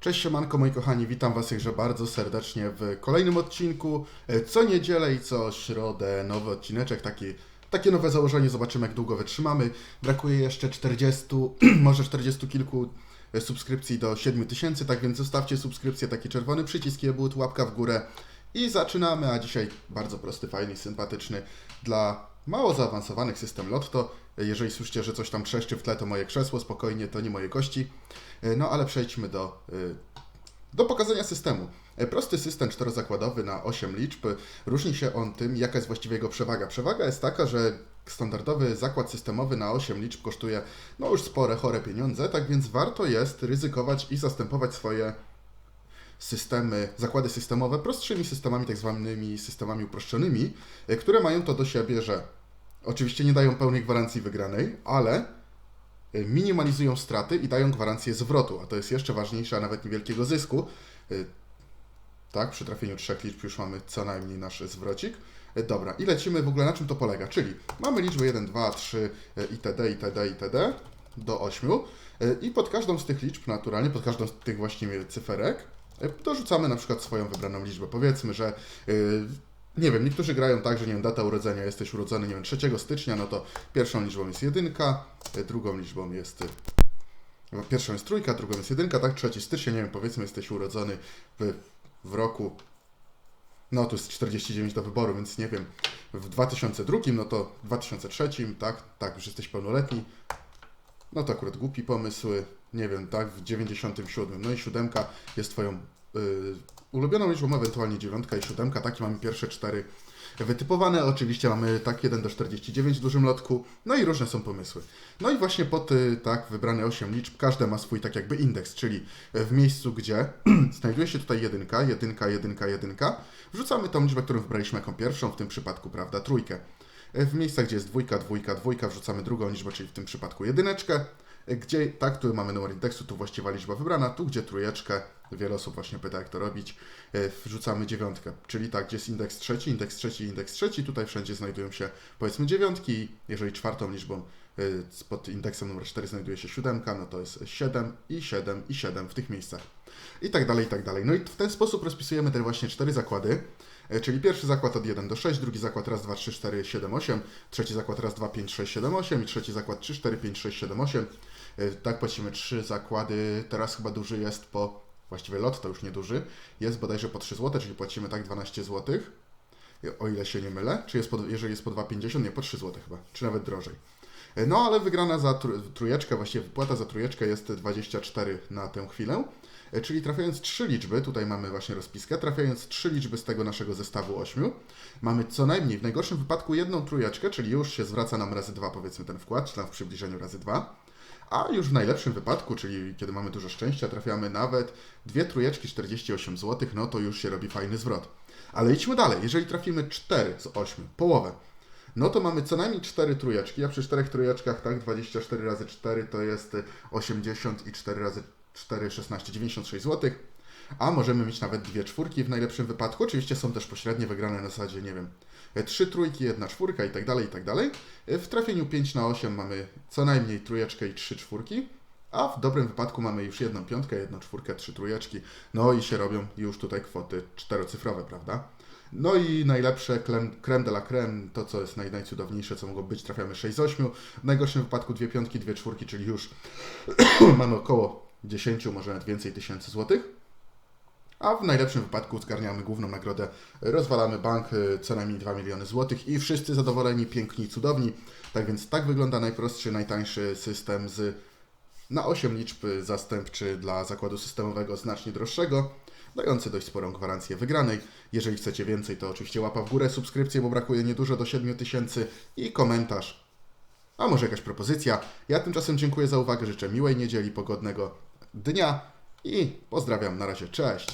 Cześć siemanko moi kochani, witam was jakże bardzo serdecznie w kolejnym odcinku. E, Co niedzielę i co środę nowy odcineczek, taki, takie nowe założenie, zobaczymy jak długo wytrzymamy. Brakuje jeszcze 40, może 40 kilku e, subskrypcji do 7000, tak więc zostawcie subskrypcję, taki czerwony przycisk, jebut, łapka w górę i zaczynamy, a dzisiaj bardzo prosty, fajny, sympatyczny dla mało zaawansowanych system Lotto. E, Jeżeli słyszycie, że coś tam trzeszczy w tle, to moje krzesło, spokojnie, to nie moje kości. E, No ale przejdźmy do, y, do pokazania systemu. E, Prosty system czterozakładowy na 8 liczb. Różni się on tym, jaka jest właściwie jego przewaga. Przewaga jest taka, że standardowy zakład systemowy na 8 liczb kosztuje no już spore, chore pieniądze, tak więc warto jest ryzykować i zastępować swoje systemy, zakłady systemowe prostszymi systemami, tak zwanymi systemami uproszczonymi, e, które mają to do siebie, że oczywiście nie dają pełnej gwarancji wygranej, ale y, minimalizują straty i dają gwarancję zwrotu, a to jest jeszcze ważniejsze, a nawet niewielkiego zysku. Y, Tak, przy trafieniu trzech liczb już mamy co najmniej nasz zwrocik. Y, Dobra, i lecimy w ogóle na czym to polega, czyli mamy liczby 1, 2, 3 y, itd., itd., itd. do 8 y, i pod każdą z tych liczb naturalnie, pod każdą z tych właściwie cyferek dorzucamy na przykład swoją wybraną liczbę. Powiedzmy, że nie wiem, niektórzy grają tak, że nie wiem, data urodzenia, jesteś urodzony, nie wiem, 3 stycznia, no to pierwszą liczbą jest jedynka, y, drugą liczbą jest. no, Pierwszą jest trójka, drugą jest jedynka, tak? 3 stycznia, nie wiem, powiedzmy, jesteś urodzony w, w roku. No, tu jest 49 do wyboru, więc nie wiem. W 2002, no to w 2003, tak? Tak, już jesteś pełnoletni. No to akurat głupi pomysł. Nie wiem, tak? W 97. No i siódemka jest Twoją y, ulubioną liczbą, ewentualnie dziewiątka i siódemka. Takie mamy pierwsze cztery wytypowane. Oczywiście mamy tak 1 do 49 w dużym lotku. No i różne są pomysły. No i właśnie pod tak wybrane 8 liczb, każde ma swój tak jakby indeks, czyli w miejscu, gdzie znajduje się tutaj jedynka, jedynka, jedynka, jedynka, wrzucamy tą liczbę, którą wybraliśmy jako pierwszą, w tym przypadku, prawda, trójkę. W miejscach, gdzie jest dwójka, dwójka, dwójka, wrzucamy drugą liczbę, czyli w tym przypadku jedyneczkę. Gdzie, tak, tu mamy numer indeksu, tu właściwa liczba wybrana, tu gdzie trójeczkę, wiele osób właśnie pyta jak to robić, e, wrzucamy dziewiątkę. Czyli tak, gdzie jest indeks trzeci, indeks trzeci, indeks trzeci, tutaj wszędzie znajdują się powiedzmy dziewiątki, jeżeli czwartą liczbą e, pod indeksem numer 4 znajduje się siódemka, no to jest 7 i 7 i 7 w tych miejscach. I tak dalej, i tak dalej. No i w ten sposób rozpisujemy te właśnie cztery zakłady. E, Czyli pierwszy zakład od 1 do 6, drugi zakład raz, 2, 3, 4, 7, 8, trzeci zakład raz, 2, 5, 6, 7, 8 i trzeci zakład 3, 4, 5, 6, 7, 8. E, Tak płacimy trzy zakłady. Teraz chyba duży jest po, właściwie lot to już nie duży, jest bodajże po 3 zł, czyli płacimy tak 12 zł, o ile się nie mylę. Czy jest po, jeżeli jest po 2,50, nie po 3 zł chyba, czy nawet drożej. E, No ale wygrana za tr- trójeczkę, właściwie wypłata za trójeczkę jest 24 na tę chwilę. E, Czyli trafiając trzy liczby, tutaj mamy właśnie rozpiskę, trafiając trzy liczby z tego naszego zestawu ośmiu, mamy co najmniej w najgorszym wypadku jedną trójeczkę, czyli już się zwraca nam razy dwa powiedzmy ten wkład, czy tam w przybliżeniu razy dwa. A już w najlepszym wypadku, czyli kiedy mamy dużo szczęścia, trafiamy nawet dwie trójeczki 48 zł, no to już się robi fajny zwrot. Ale idźmy dalej, jeżeli trafimy 4 z 8, połowę, no to mamy co najmniej 4 trójeczki, a przy 4 trójeczkach, tak, 24 razy 4 to jest 80 i 4 razy 4, 16, 96 zł. A możemy mieć nawet dwie czwórki w najlepszym wypadku. Oczywiście są też pośrednie wygrane na zasadzie, nie wiem, trzy trójki, jedna czwórka i tak dalej, i tak dalej. W trafieniu 5 na 8 mamy co najmniej trójeczkę i trzy czwórki. A w dobrym wypadku mamy już jedną piątkę, jedną czwórkę, trzy trójeczki. No i się robią już tutaj kwoty czterocyfrowe, prawda? No i najlepsze, creme de la creme, to co jest naj, najcudowniejsze, co mogło być, trafiamy 6 z 8. W najgorszym wypadku dwie piątki, dwie czwórki, czyli już mamy około 10, może nawet więcej tysięcy złotych. A w najlepszym wypadku zgarniamy główną nagrodę, rozwalamy bank, y, co najmniej 2 miliony złotych i wszyscy zadowoleni, piękni cudowni. Tak więc tak wygląda najprostszy, najtańszy system z na 8 liczb zastępczy dla zakładu systemowego znacznie droższego, dający dość sporą gwarancję wygranej. Jeżeli chcecie więcej, to oczywiście łapa w górę, subskrypcję, bo brakuje niedużo do 7 tysięcy i komentarz. A może jakaś propozycja. Ja tymczasem dziękuję za uwagę, życzę miłej niedzieli, pogodnego dnia i pozdrawiam. Na razie, cześć!